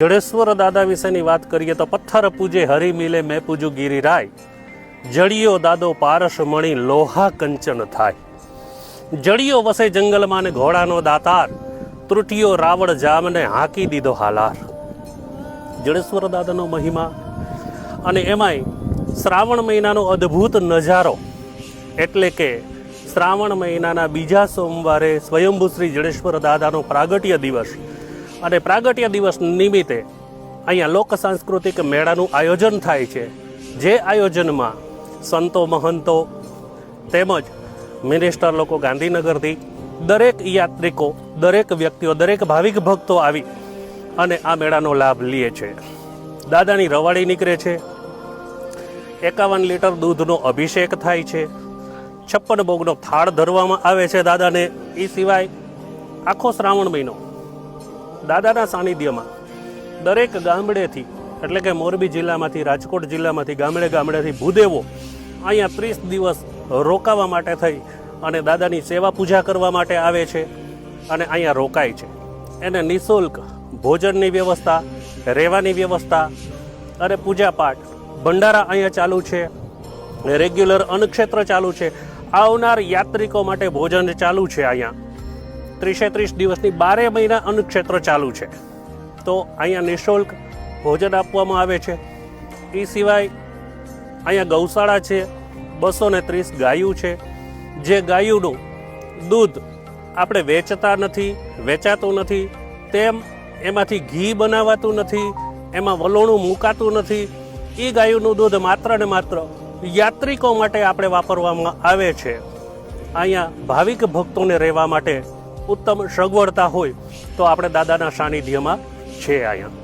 જડેશ્વર દાદા વિશેની વાત કરીએ તો પથ્થર પૂજે હરી મિલે મેં પૂજું ગિરિરાય જડિયો દાદો પારસ મણી લોહા કંચન થાય. જડિયો વસે જંગલમાં ને ઘોડાનો દાતાર. ત્રુટિયો રાવણ જામને હાંકી દીધો હાલાર. જડેશ્વર દાદાનો મહિમા અને એમાંય શ્રાવણ મહિનાનો અદ્ભુત નજારો. એટલે કે શ્રાવણ મહિનાના બીજા સોમવારે સ્વયંભૂ શ્રી જડેશ્વર દાદાનો પ્રાગટ્ય દિવસ. અને પ્રાગટ્ય દિવસ નિમિત્તે અહીંયા લોક સાંસ્કૃતિક મેળાનું આયોજન થાય છે. જે આયોજનમાં સંતો, મહંતો તેમજ મિનિસ્ટર લોકો ગાંધીનગરથી દરેક યાત્રિકો, દરેક વ્યક્તિઓ, દરેક ભાવિક ભક્તો આવી અને આ મેળાનો લાભ લે છે. દાદાની રવાડી નીકળે છે. એકાવન લીટર દૂધનો અભિષેક થાય છે. છપ્પન ભોગનો થાળ ધરવામાં આવે છે દાદાને. એ સિવાય આખો શ્રાવણ મહિનો દાદાના સાનિધ્યમાં દરેક ગામડેથી, એટલે કે મોરબી જિલ્લામાંથી, રાજકોટ જિલ્લામાંથી, ગામડે ગામડેથી ભૂદેવો અહીંયા ત્રીસ દિવસ રોકાવા માટે થઈ અને દાદાની સેવા પૂજા કરવા માટે આવે છે અને અહીંયા રોકાય છે. એને નિઃશુલ્ક ભોજનની વ્યવસ્થા, રહેવાની વ્યવસ્થા અને પૂજાપાઠ ભંડારા અહીંયા ચાલુ છે. રેગ્યુલર અન્નક્ષેત્ર ચાલુ છે. આવનાર યાત્રિકો માટે ભોજન ચાલુ છે અહીંયા. ત્રીસે ત્રીસ દિવસની બારે મહિના અન્નક્ષેત્ર ચાલુ છે. તો અહીંયા નિઃશુલ્ક ભોજન આપવામાં આવે છે. એ સિવાય અહીંયા ગૌશાળા છે, બસો ને ત્રીસ ગાયું છે. જે ગાયુંનું દૂધ આપણે વેચતા નથી, વેચાતું નથી, તેમ એમાંથી ઘી બનાવાતું નથી, એમાં વલોણું મૂકાતું નથી. એ ગાયુંનું દૂધ માત્ર ને માત્ર યાત્રિકો માટે આપણે વાપરવામાં આવે છે. અહીંયા ભાવિક ભક્તોને રહેવા માટે ઉત્તમ સગવડતા હોય તો આપણે દાદાના સાનિધ્યમાં છે અહીંયા.